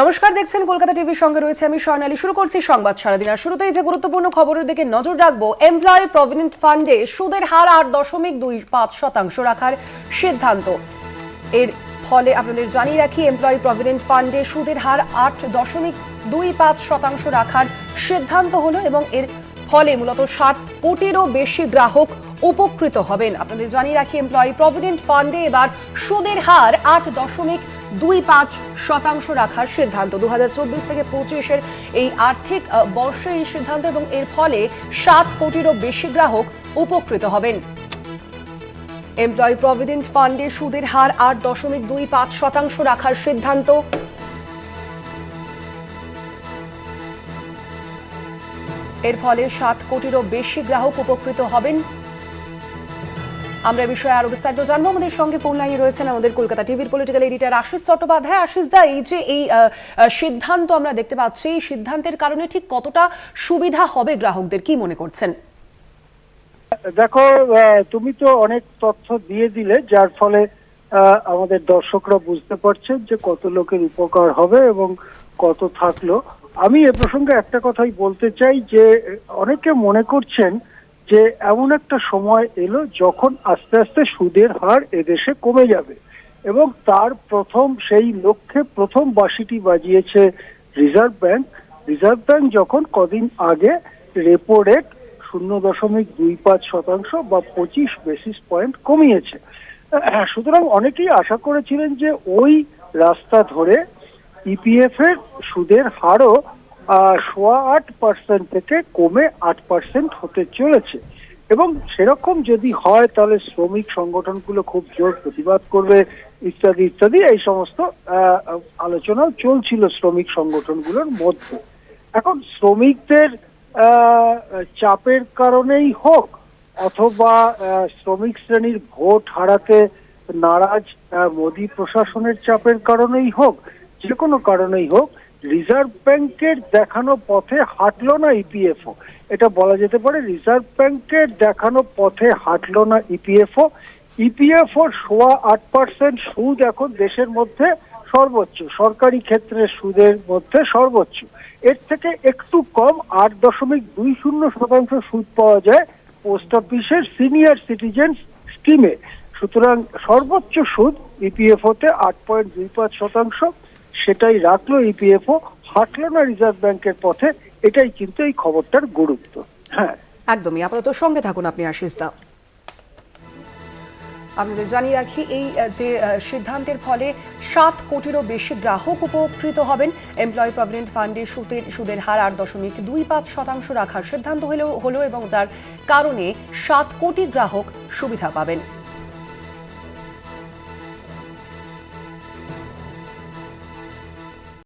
নমস্কার, দেখছেন কলকাতা টিভির সঙ্গে রয়েছে আমি স্বর্ণালী। শুরু করছি সংবাদ সারাদিন। আর শুরুতেই যে গুরুত্বপূর্ণ খবরের দিকে নজর রাখব এমপ্লয় প্রভিডেন্ট ফান্ডে সুদের হার আট দশমিক দুই পাঁচ শতাংশ রাখার সিদ্ধান্ত। এর ফলে আপনাদের জানিয়ে রাখি এমপ্লয়ি প্রভিডেন্ট ফান্ডে সুদের হার আট দশমিক দুই পাঁচ শতাংশ রাখার সিদ্ধান্ত হলো এবং এর ফলে মূলত ষাট কোটিরও বেশি গ্রাহক উপকৃত হবেন। আপনাদের জানিয়ে রাখি এমপ্লয়ি প্রভিডেন্ট ফান্ডে এবার সুদের হার আট দশমিক দুই পাঁচ শতাংশ রাখার সিদ্ধান্ত। দু হাজার চব্বিশ থেকে পঁচিশের এই আর্থিক বর্ষে এই সিদ্ধান্ত এবং এর ফলে সাত কোটিরও বেশি গ্রাহক উপকৃত হবেন। এমপ্লয়ি প্রভিডেন্ট ফান্ডে সুদের হার আট দশমিক দুই পাঁচ শতাংশ রাখার সিদ্ধান্ত। এর ফলে সাত কোটিরও বেশি গ্রাহক উপকৃত হবেন। আমরা বিষয়ে আরও বিস্তারিত জানব। আমাদের সঙ্গে ফোন লাইনে রয়েছেন আমাদের কলকাতা টিভির পলিটিক্যাল এডিটর আশিস চট্টোপাধ্যায়। আশিস দা, এই যে এই সিদ্ধান্ত আমরা দেখতে পাচ্ছি, এই সিদ্ধান্তের কারণে ঠিক কতটা সুবিধা হবে গ্রাহকদের, কি মনে করছেন? দেখো তুমি তো অনেক তথ্য দিয়ে দিলে, যার ফলে আমাদের দর্শকরা বুঝতে পারছেন যে কত লোকের উপকার হবে এবং কত থাকল। আমি এ প্রসঙ্গে একটা কথাই বলতে চাই যে, অনেকে মনে করছেন যে এমন একটা সময় এলো যখন আস্তে আস্তে সুদের হার এদেশে কমে যাবে এবং তার প্রথম, সেই লক্ষ্যে প্রথম বাঁশিটি বাজিয়েছে রিজার্ভ ব্যাংক। রিজার্ভ ব্যাংক যখন কদিন আগে রেপো রেট শূন্য দশমিক দুই পাঁচ শতাংশ বা পঁচিশ বেসিস পয়েন্ট কমিয়েছে। সুতরাং অনেকেই আশা করেছিলেন যে ওই রাস্তা ধরে ইপিএফ এর সুদের হারও সোয়া আট পার্সেন্ট থেকে কমে আট পার্সেন্ট হতে চলেছে। এবং সেরকম যদি হয় তাহলে শ্রমিক সংগঠনগুলো খুব জোর প্রতিবাদ করবে ইত্যাদি ইত্যাদি। এই সমস্ত আহ, আলোচনা চলছিল শ্রমিক সংগঠনগুলোর মধ্যে। এখন শ্রমিকদের চাপের কারণেই হোক অথবা শ্রমিক শ্রেণির ভোট হারাতে নারাজ মোদী প্রশাসনের চাপের কারণেই হোক যে কোনো কারণেই হোক রিজার্ভ ব্যাংকের দেখানো পথে হাঁটলো না ইপিএফও এটা বলা যেতে পারে রিজার্ভ ব্যাংকের দেখানো পথে হাঁটলো না ইপিএফও ইপিএফও সোয়া আট পার্সেন্ট সুদ এখন দেশের মধ্যে সর্বোচ্চ, সরকারি ক্ষেত্রে সুদের মধ্যে সর্বোচ্চ। এর থেকে একটু কম আট দশমিক দুই শূন্য শতাংশ সুদ পাওয়া যায় পোস্ট অফিসের সিনিয়র সিটিজেন স্কিমে। সুতরাং সর্বোচ্চ সুদ ইপিএফও তে আট পয়েন্ট দুই পাঁচ শতাংশ সেটাই রাখল ইপিএফও হাঁটলো না রিজার্ভ ব্যাংকের পথে, এটাই কিন্তু এই খবরটার গুরুত্ব। হ্যাঁ। একদমই। আপাতত সঙ্গে থাকুন আপনি, আশিস দা। আপনাদের জানিয়ে রাখি, এই যে সিদ্ধান্তের ফলে সাত কোটিরও বেশি গ্রাহক উপকৃত হবেন। এমপ্লয়ি প্রভিডেন্ট ফান্ডে সুদের সুদের হার আট দশমিক দুই পাঁচ শতাংশ রাখার সিদ্ধান্ত হলেও, হলো এবং যার কারণে সাত কোটি গ্রাহক সুবিধা পাবেন।